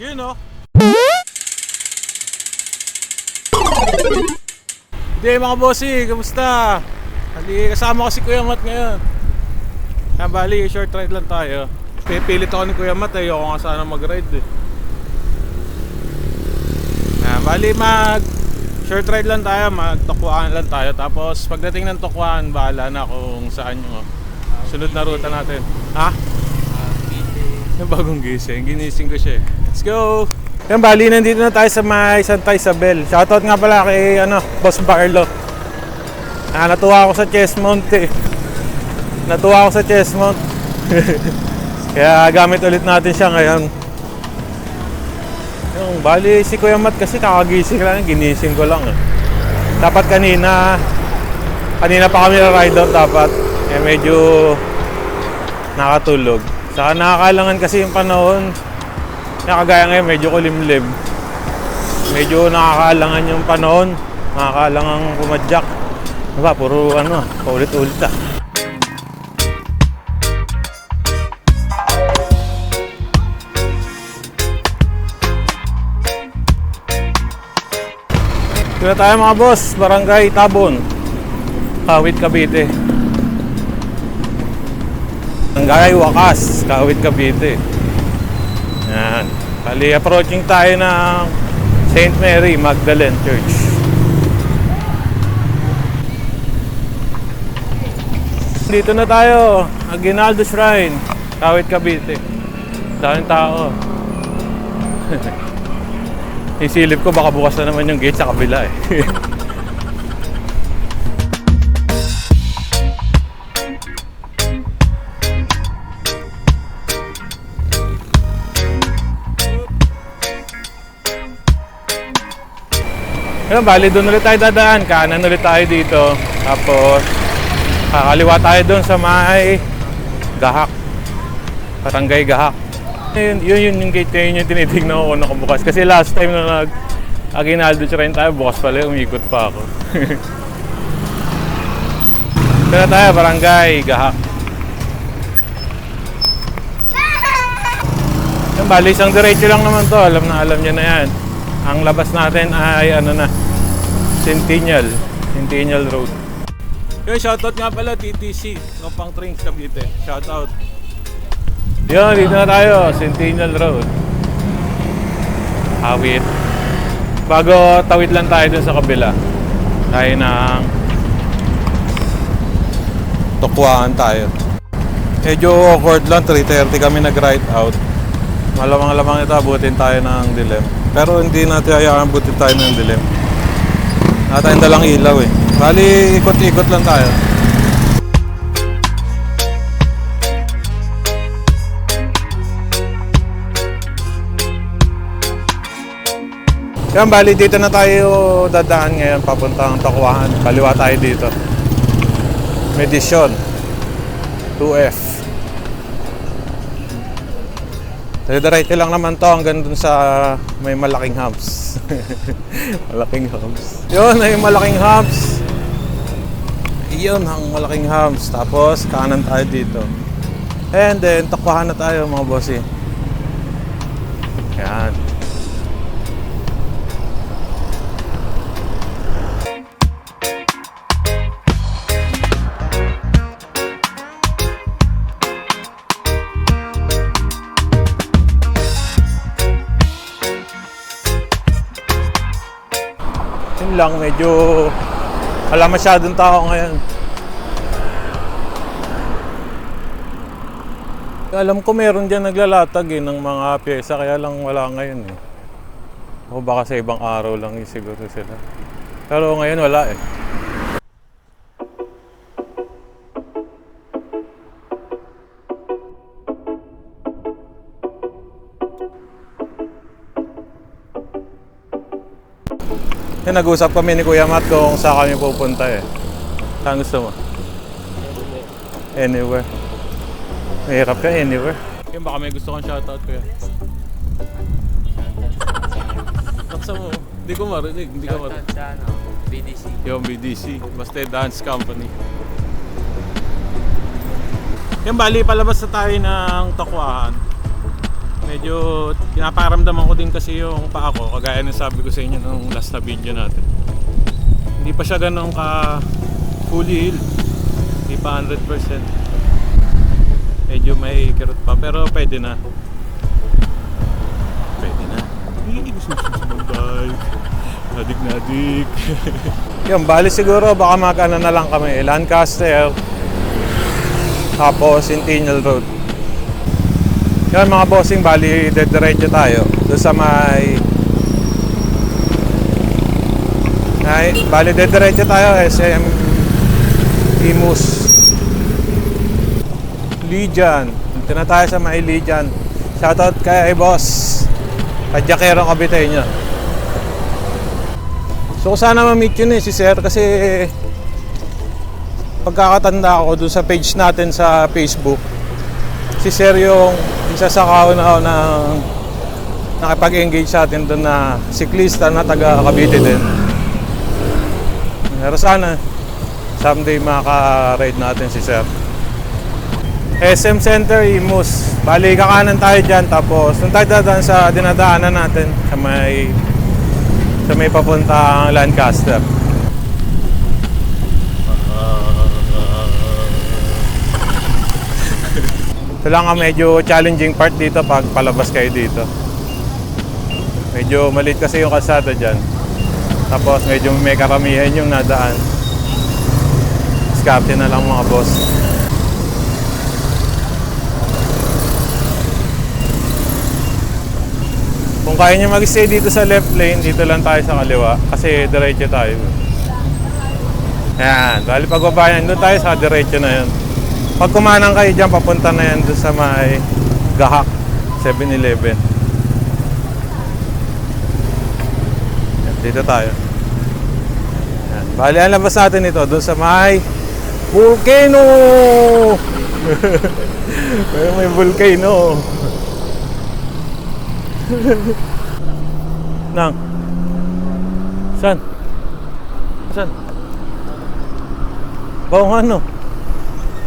Yun oh. Hindi mga bossy, kamusta? Hindi, kasama ko si Kuya Mat ngayon. Ah, bali, short ride lang tayo. Pipilit ako ni Kuya Mat, ayoko nga sana mag-ride eh. Ah, bali, mag short ride lang tayo, magtokwaan lang tayo. Tapos pagdating ng tokwaan, bahala na kung saan yung oh, sunod na ruta natin. Ha? Yung bagong gising, ginising ko siya eh. Let's go! Yan, bali, nandito na tayo sa may Santa Isabel. Shoutout nga pala kay, ano, Boss Barlo. Ah, natuwa ako sa Chestmount eh. Natuwa ako sa Chestmount. Kaya gamit ulit natin siya ngayon. Yung, bali, si Kuya Mat kasi kakagising lang, ginising ko lang eh. Dapat kanina, kanina pa kami ride out dapat. Eh, medyo nakatulog. Saka nakakalangan kasi yung panahon. Nakagaya ngayon, medyo kulimlim. Medyo nakakalangan yung panahon. Nakakalangang pumadyak. Diba, puro ano, paulit-ulit ah. Ito na tayo mga boss, Barangay Tabon. Kawit Cavite. Barangay Wakas, Kawit Cavite. Yan. Bali, approaching tayo ng St. Mary Magdalene Church. Dito na tayo, Aguinaldo Shrine, Kawit Cavite. Daming tao. Isilip ko baka bukas na naman yung gate sa kabila eh. Ayun, bali doon ulit tayo dadaan. Kanan ulit tayo dito. Tapos, kakaliwa tayo doon sa may Gahak. Barangay Gahak. Yun, yun, yun yung gate yun yung tinitignan ko kung nakabukas. Kasi last time na nag Aguinaldo Shrine tayo, bukas pala, umikot pa ako. Ito tayo, Barangay Gahak. Yung bali, isang diretso lang naman to. Alam na alam niya na yan. Ang labas natin ay ano na, Centennial. Centennial Road. Yo, shoutout nga pala TTC, Nopang Trains Cavite. Shoutout. Yun, dito na tayo, Centennial Road. Hawit. Bago tawid lang tayo dun sa kabila. Tayo ng Tukwaan tayo. Medyo awkward lang, 3.30 kami nag-ride out. Malamang-lamang ito, abutin tayo ng dilim. Pero hindi natin hayaan abutin tayo ng dilim. Natin dalang ilaw eh. Bali, ikot-ikot lang tayo. Yan, bali dito na tayo dadaan ngayon papuntang Takwahan. Kaliwa tayo dito. Medisyon. 2F. Diretso lang naman to hanggang dun sa may malaking hubs. malaking hubs. Yun, ay malaking hubs. Yun, ang malaking hubs. Tapos, kanan tayo dito. And then, takwahan na tayo mga bossy. Yan. Yun lang, medyo wala masyadong tao ngayon. Alam ko meron dyan naglalatag eh, ng mga pyesa, kaya lang wala ngayon eh. O baka sa ibang araw lang eh, siguro sila. Pero ngayon wala eh. Yan, nag-usap kami ni Kuya Matt kung saan kami pupunta eh. Saan gusto mo? Anywhere. Mahirap ka, anywhere. Yung baka may gusto kang shoutout kuya. Laksa mo. Hindi ko marinig, hindi ka marinig. Ano, BDC. Yung BDC, basta dance company. Yung bali, palabas na tayo ng Takwahan. Medyo pinaparamdaman ko din kasi yung paa ko, kagaya ng sabi ko sa inyo nung last na video natin. Hindi pa siya ganun ka fully healed. Hindi pa 100%. Medyo may kirot pa, pero pwede na. Pwede na. Nadik nadik. Yung bali siguro baka magana na lang kami. Lancaster. Tapos Centennial Road. Yan mga bossing, bali dediretso tayo. Doon sa may... Ay, bali dediretso tayo, SM Imus. Lijan. Dito na tayo sa may Lijan. Shoutout kay boss. Kadyakerong kabitay niya. So sana ma-meet yun eh si Sir kasi pagkakatanda ko dun sa page natin sa Facebook si Sir yung isa sa kauna-una nakipag-engage sa atin doon na siklista na taga Cavite din. Pero sana someday makaka-ride natin si Sir. SM Center Imus. Bali kakanan tayo dyan tapos nung tayo dadaan sa dinadaanan natin sa may sa may papuntang Lancaster. Ito lang ang medyo challenging part dito pag palabas kayo dito. Medyo maliit kasi yung kalsada dyan. Tapos medyo may karamihan yung nadaan. Diskarte na lang mga boss. Kung kaya nyo mag-stay dito sa left lane, dito lang tayo sa kaliwa. Kasi diretso tayo. Yan. Bali pagbaba yan, doon tayo sa diretso na yun. Pag kumanang kayo dyan, papunta na yan doon sa may Gahak 7-Eleven. Yan, dito tayo. Yan. Bali, ang labas natin ito doon sa may Volcano! may, may volcano. Nang. San? San? Oo nga no.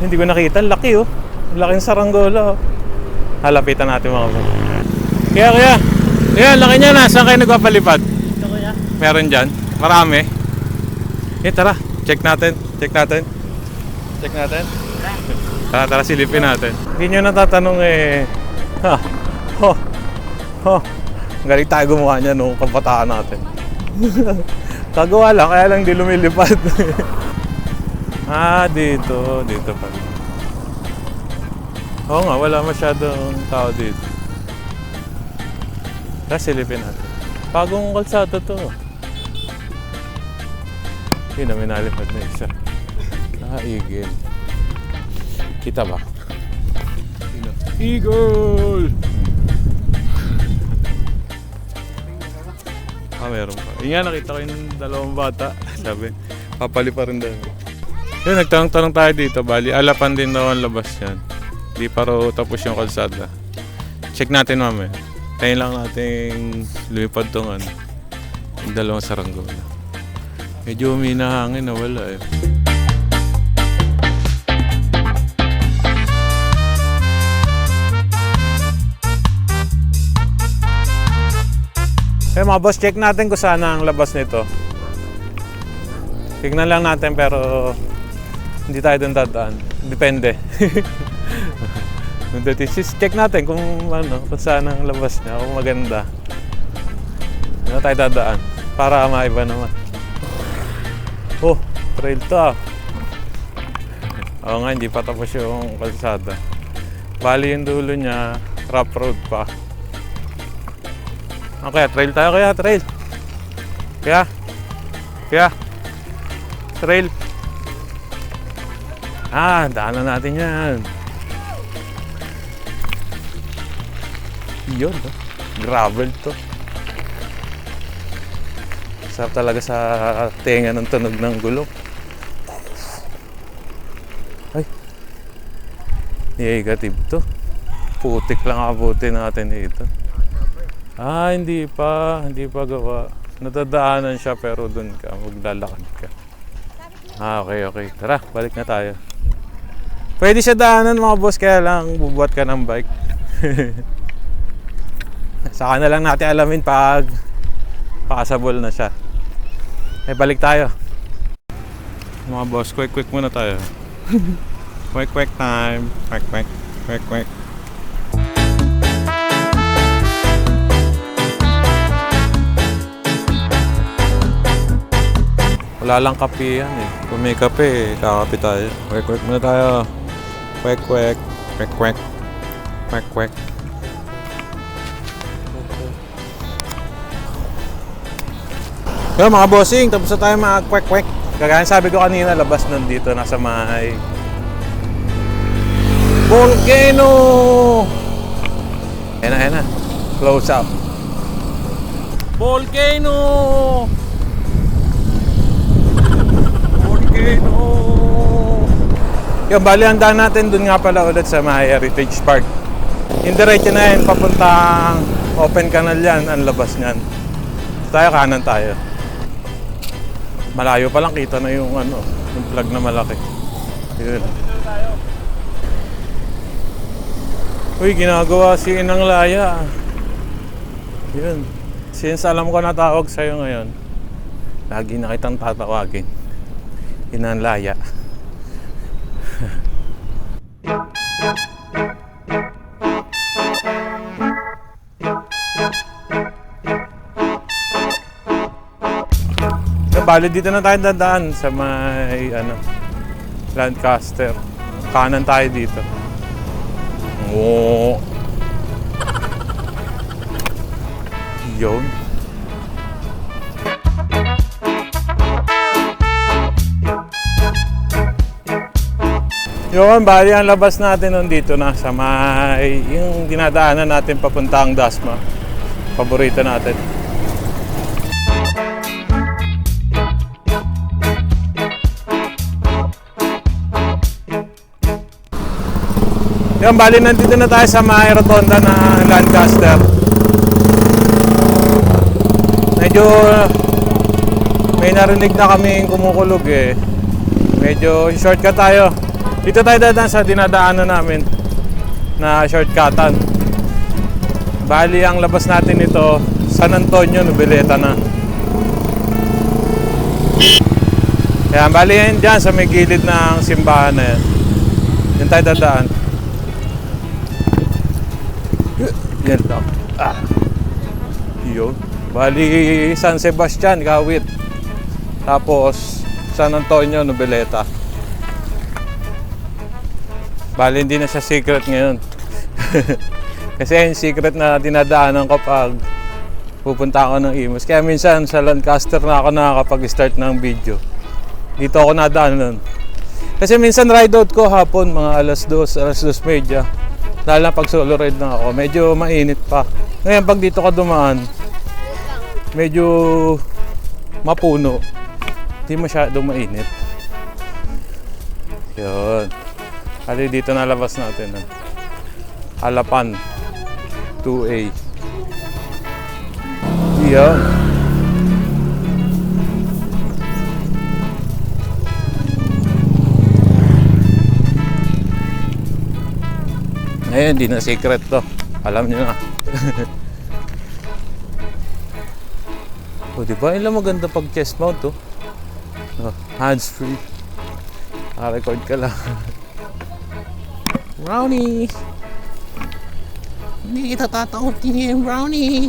Hindi ko nakita. Laki oh. Ang laking saranggola oh. Halapitan natin mga bro. Kaya kaya. Kaya laki niya na. Saan kayo nagpapalipad? Ito kuya. Meron dyan. Marami. Eh tara. Check natin. Check natin. Check natin. Tara, tara silipin natin. Hindi nyo natatanong eh. Ha. Ho. Ho. Galing tayo gumawa niya nung kabataan natin. Kagawa lang, kaya lang di lumilipad. ah, dito. Dito pa. Oo nga, wala masyadong tao dito. Tara, silipin natin. Bagong kalsada to. Yun na, may nalipad na isa. Eagle. Kita ba? Eagle! Ah, meron pa. Yun nga, nakita ko yung dalawang bata. Sabi, papali pa rin daw. Yun, nagtanong-tanong tayo dito. Bali, alapan din daw ang labas yan. Di pa raw tapos yung kalsada. Check natin mamaya. Tayo lang natin lumipad tong ano. Yung dalawang saranggola. Medyo uminahangin na wala eh. Eh mga boss, check natin kung saan ang labas nito. Tignan lang natin pero hindi tayo doon dadaan. Depende. Sis, check natin kung ano, kung saan ang labas niya, kung maganda. Na tayo dadaan para maiba naman. Oh, trail to ah. Oo nga, hindi pa tapos yung kalsada. Bali yung dulo niya, rough road pa. Okay, trail tayo kaya, trail. Kaya, kaya, trail. Ah, daanan natin yan. Yun, no? gravel to. Sarap talaga sa tenga ng tunog ng gulong. Ay, negative to. Putik lang abutin natin ito. Ah, hindi pa. Hindi pa gawa. Natadaanan siya pero doon ka. Maglalakad ka. Ah, okay, okay. Tara, balik na tayo. Pwede siya daanan mga boss, kaya lang bubuhat ka ng bike. Saka na lang natin alamin pag pakasabol na siya. Eh, balik tayo. Mga boss, quick quick muna tayo. quick quick time. Quick quick. Quick quick. Wala lang kape yan eh. Kung may kape, kakape tayo. Quick quick muna tayo. Quick quick. Quick quick. Quick quick. Pero mga bossing, tapos na tayo mga kwek kwek. Kagaya sabi ko kanina, labas nandito, nasa may Volcano! Ayan na, ayan na. Close up. Volcano! Yung bali, ang daan natin dun nga pala ulit sa may Heritage Park. Yung diretso na yun, papuntang open canal yan, ang labas niyan. Tayo kanan tayo. Malayo pa lang kita na yung ano, yung plug na malaki. Yun. Uy, ginagawa si Inang Laya. Yun. Since alam ko na tawag sa'yo ngayon, lagi na kitang tatawagin. Inang Laya. Bali dito na tayo dadaan sa may ano, Lancaster. Kanan tayo dito. Oo. Yun. Yun, bali ang labas natin nun dito na sa may yung dinadaanan natin papuntang Dasma. Paborito natin. Yung bali nandito na tayo sa may rotonda ng Lancaster. Medyo may narinig na kaming kumukulog eh. Medyo shortcut tayo. Dito tayo dadaan sa dinadaanan namin na shortcutan. Bali ang labas natin ito San Antonio, Noveleta na. Kaya bali yan dyan sa may gilid ng simbahan na yan. Yan tayo dadaan. Bali, San Sebastian, Kawit. Tapos, San Antonio, Noveleta. Bali, hindi na siya secret ngayon. Kasi yung secret na dinadaanan ko pag pupunta ako ng Imus. Kaya minsan sa Lancaster na ako nakakapag-start ng video. Dito ako nadaan nun. Kasi minsan ride out ko hapon, mga alas 2, alas 2 media. Lalo na pag solo ride na ako, medyo mainit pa. Ngayon pag dito ka dumaan, medyo mapuno. Hindi masyadong mainit. Yun. Kali dito nalabas natin. ah. Halapan 2A. Yun. Ngayon, di na secret to. Alam nyo na. o, di ba? Ilang maganda pag chest mount to. Oh, hands free. Naka-record ka lang. Brownie! Hindi kita tatakutin ngayon, Brownie!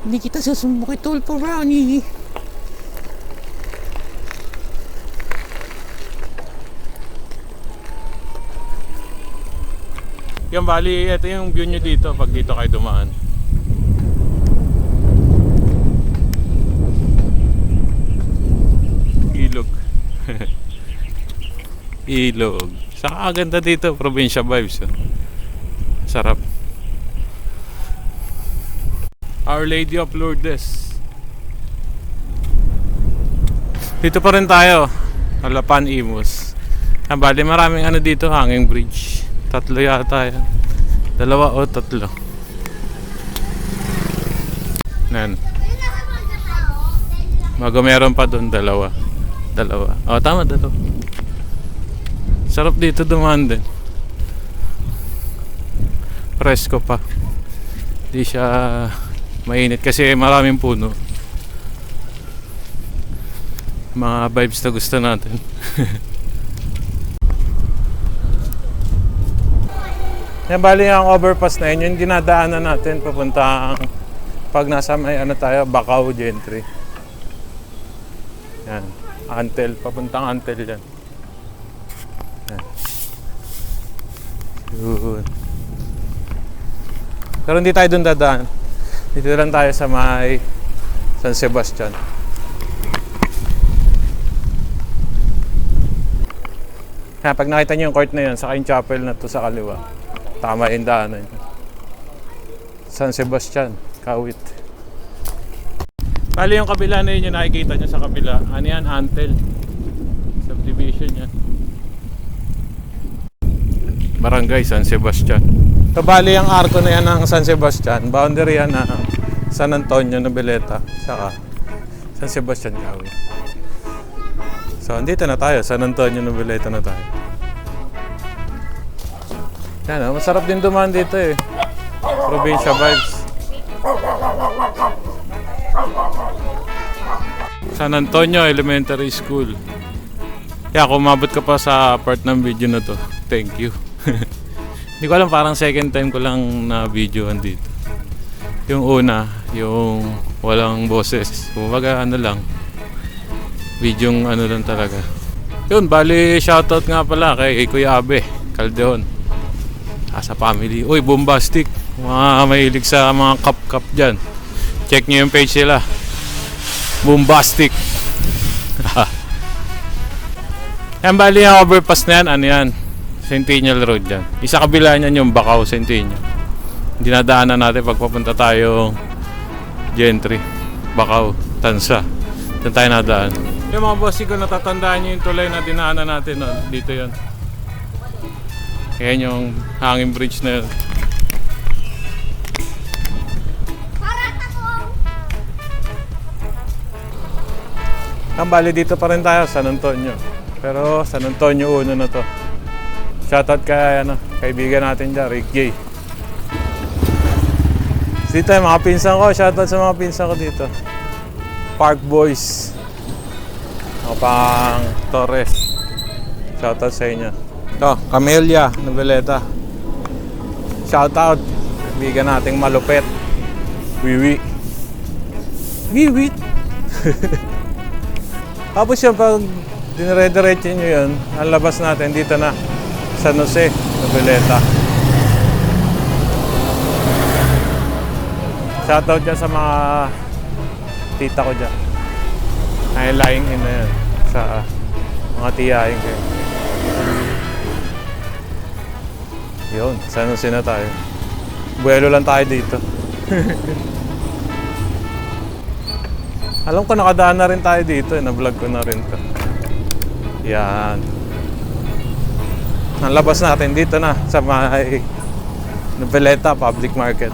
Hindi kita susumbok kay Tulpo, Brownie! Yan bali, ito yung view nyo dito pag dito kayo dumaan. Ilog. Ilog. Saka ganda dito, probinsya vibes. oh. Sarap. Our Lady of Lourdes. Dito pa rin tayo. Halapan Imus. Ah, bali maraming ano dito, hanging bridge. Tatlo yata yan. Dalawa o tatlo. Nan. Maga meron pa doon, dalawa. Dalawa. O, tama, dalawa. Sarap dito dumaan din. Presko pa. Hindi siya mainit kasi maraming puno. Mga vibes na gusto natin. Yan bali ang overpass na yun, yung dinadaanan natin papuntang pag nasa may ano tayo, Bacau Gentry. Yan, Antel, papuntang Antel. Yan. Yun. Pero hindi tayo doon dadaan. Dito lang tayo sa may San Sebastian. Kaya pag nakita niyo yung court na yun, saka yung chapel na to sa kaliwa. Tama yung daanan. San Sebastian, Kawit. Bali yung kabila na yun yung nakikita nyo sa kabila. Ano yan? Antel. Subdivision yan. Barangay San Sebastian. So bali ang arko na yan ng San Sebastian. Boundary yan ng San Antonio, Noveleta. Saka San Sebastian, Kawit. So, andito na tayo. San Antonio, Noveleta na tayo. Yan, oh, masarap din dumaan dito eh. Probinsya vibes. San Antonio Elementary School. Kaya kung umabot ka pa sa part ng video na to, thank you. Hindi ko alam, parang second time ko lang na videoan dito. Yung una, yung walang boses. Kumbaga ano lang, Bidyong ano lang talaga. Yun, bali shoutout nga pala kay Kuya Abe, Caldeon. Ah, sa family. Uy, bombastic. Mga mahilig sa mga cup-cup dyan. Check nyo yung page sila. Bombastic. yan, bali yung overpass na yan. Ano yan? Centennial Road yan. Isa kabila niyan yung Bacau Centennial. Dinadaanan natin pag papunta tayo Gentry, Bacau, Tansa. Doon tayo nadaan. Yung mga boss ko natatandaan nyo yung tulay na dinaanan natin no? dito yon. Ayan yung hanging bridge na yun. Ang bali dito pa rin tayo, San Antonio. Pero San Antonio uno na to. Shoutout kay ano, kaibigan natin dyan, Rick J. Dito yung mga pinsan ko, shoutout sa mga pinsan ko dito. Park Boys. Ako pang Torres. Shoutout sa inyo. Ito, Camellia, Noveleta. Shoutout. Kaibigan nating malupet. Wiwi. Wiwi. Tapos yun, pag dinire-diretso nyo yun, ang labas natin dito na. San Jose, Noveleta. Shoutout dyan sa mga tita ko dyan. Ay, lying in na yan sa mga tiyahin ko. Yun, San Jose na tayo. Buwelo lang tayo dito. Alam ko nakadaan na rin tayo dito, eh. na-vlog ko na rin to. Yan. Ang labas natin dito na sa may Noveleta Public Market.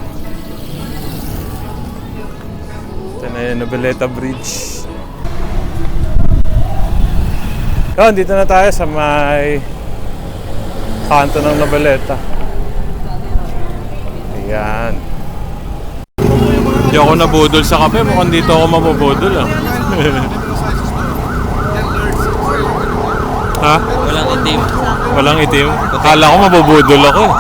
Ito na yung Noveleta Bridge. Yun, dito na tayo sa may kanto ng Noveleta. Ayan. Hindi ako nabudol sa kape. Mukhang dito ako mabubudol ah. ha? Walang itim. Walang itim? Kala ko mabubudol ako eh.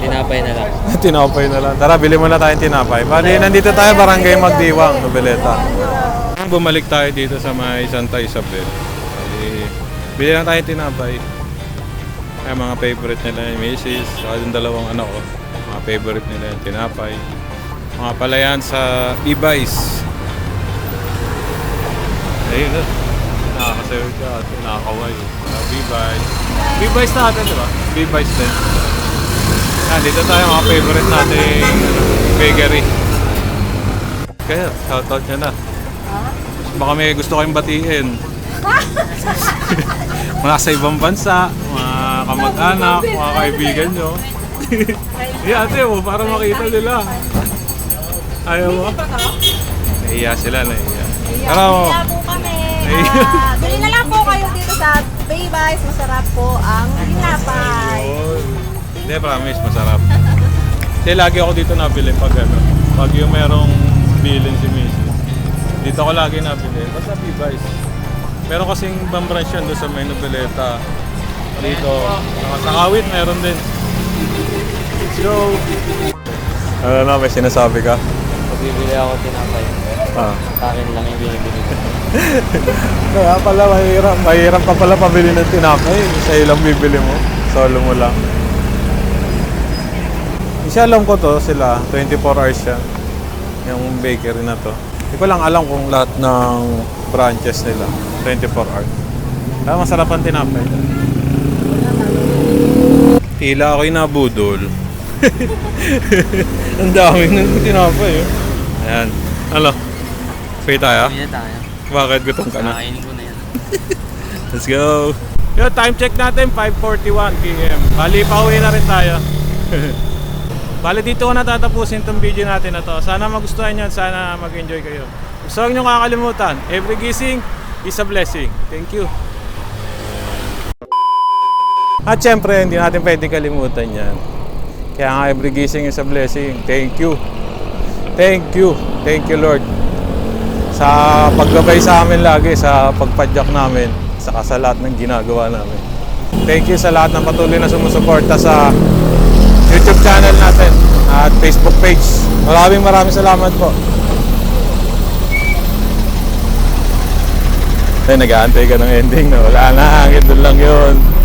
Tinapay na lang. tinapay na lang. Tara, bili muna tayong tinapay. Bali, nandito tayo, Barangay Magdiwang, Noveleta. Bumalik tayo dito sa may Santa Isabel. Bali, bili lang tayong tinapay. Ay, mga favorite nila yung Macy's. Saka yung dalawang anak ko. Mga favorite nila yung tinapay. Mga palayan sa e-buys. Ayun na. Nakakasayo ka at nakakaway. Uh, B-buys. B-buys natin, di ba? B-buys din. Yan, dito tayo mga favorite nating bakery. Kaya, shoutout nyo na. Baka may gusto kayong batiin. mga sa ibang bansa, mga kamag-anak, mga kaibigan nyo. yeah, ate mo, para makita nila. Ayaw mo? Nahiya sila, nahiya. Tara mo. Kaya po kami. Ay. Ah, bili na lang po kayo dito sa Baybies. Masarap po ang tinapay. Hindi, promise, masarap. Kasi lagi ako dito nabili pag ano, pag yung merong bilin si Mrs. Dito ako lagi nabili. Basta Levi's. Meron kasing ibang branch yan doon sa may Noveleta. Dito. Mga sakawit meron din. Let's go! Ano na, may sinasabi ka? Pag bibili ako tinapay, Ah. sa akin lang yung binibili ko. Kaya pala mahirap, mahirap ka pala pabili ng tinapay. Sa ilang bibili mo, solo mo lang. Isa alam ko to sila, 24 hours siya. Yung bakery na to. Hindi ko lang alam kung lahat ng branches nila, 24 hours. Kaya masarap ang tinapay. Tila ako'y nabudol. ang daming ng tinapay eh. Ayan. Ano? Pay tayo? Na tayo. Bakit gutom ka na? Nakainin ko na yan. Let's go! Yo, time check natin, 5.41 p.m. Bali, pauwi na rin tayo. Bali, dito ko natatapusin tong video natin na to. Sana magustuhan nyo at sana mag-enjoy kayo. Gusto nyo kakalimutan, every gising is a blessing. Thank you. At syempre, hindi natin pwede kalimutan yan. Kaya nga, every gising is a blessing. Thank you. Thank you. Thank you, Lord sa paggabay sa amin lagi, sa pagpadyak namin, saka sa lahat ng ginagawa namin. Thank you sa lahat ng patuloy na sumusuporta sa YouTube channel natin at Facebook page. Maraming maraming salamat po. Ay, nag-aantay ka ng ending na wala na, hanggang doon lang yun.